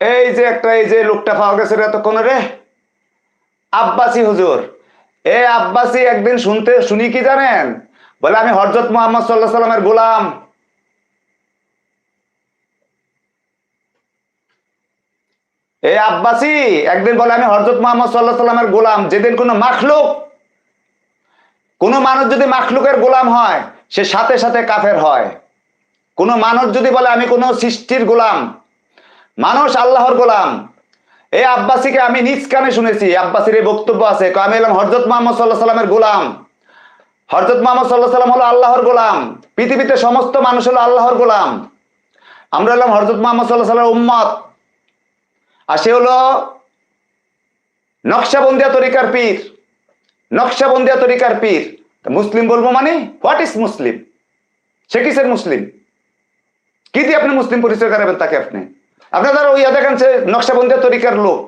এই যে একটা, এই যে লোকটা পাওয়া গেছে এতক্ষণ রে। আব্বাসি হুজুর। এ আব্বাসি একদিন শুনতে, শুনি কি জানেন? বলে, আমি হরজত মোহাম্মদ সাল্লাহ সাল্লামের গোলাম। এই আব্বাসি, একদিন বলে, আমি হরজত মোহাম্মদ সাল্লাহ সাল্লামের গোলাম। যেদিন কোনো মাখলুক, কোনো মানুষ যদি মাখলুকের গোলাম হয়, সে সাথে সাথে কাফের হয়। কোনো মানুষ যদি বলে, আমি কোনো সৃষ্টির গোলাম মানুষ আল্লাহর গোলাম। এই আব্বাসীকে আমি নিজ কানে শুনেছি, আব্বাসীর এই বক্তব্য আছে। আমি এলাম হরজত মোহাম্মদ সাল্লাহ সাল্লামের গোলাম। হরজত মোহাম্মদ সাল্লাহ সাল্লাম হলো আল্লাহর গোলাম। পৃথিবীতে সমস্ত মানুষ হলো আল্লাহর গোলাম। আমরা এলাম হরজত মোহাম্মদ সাল্লাহ সাল্লামের উম্মত। আর সে হলো নকশাবন্দিয়া তরিকার পীর। নকশাবন্দিয়া তরিকার পীর। মুসলিম বলব মানে হোয়াট ইজ মুসলিম সে কিসের মুসলিম কি দিয়ে আপনি মুসলিম পরিচয় করাবেন তাকে আপনি? আপনার ওই দেখেন সে নকশাবন্দিয়া তরিকার লোক।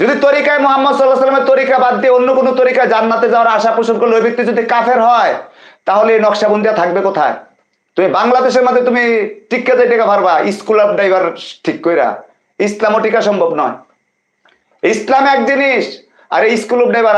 যদি তরিকায় মোহাম্মদ সাল্লাহ সাল্লামের তরিকা বাদ দিয়ে অন্য কোনো তরিকা জান্নাতে যাওয়ার আশা পোষণ করলে ওই ব্যক্তি যদি কাফের হয়, তাহলে এই নকশাবন্দিয়া থাকবে কোথায়? তুমি বাংলাদেশের মধ্যে তুমি টিকা দিয়ে টেকা পারবা স্কুল অফ ড্রাইভার ঠিক কইরা। ইসলামও টিকা সম্ভব নয়। ইসলাম এক জিনিস, আর এই স্কুল অফ ড্রাইভার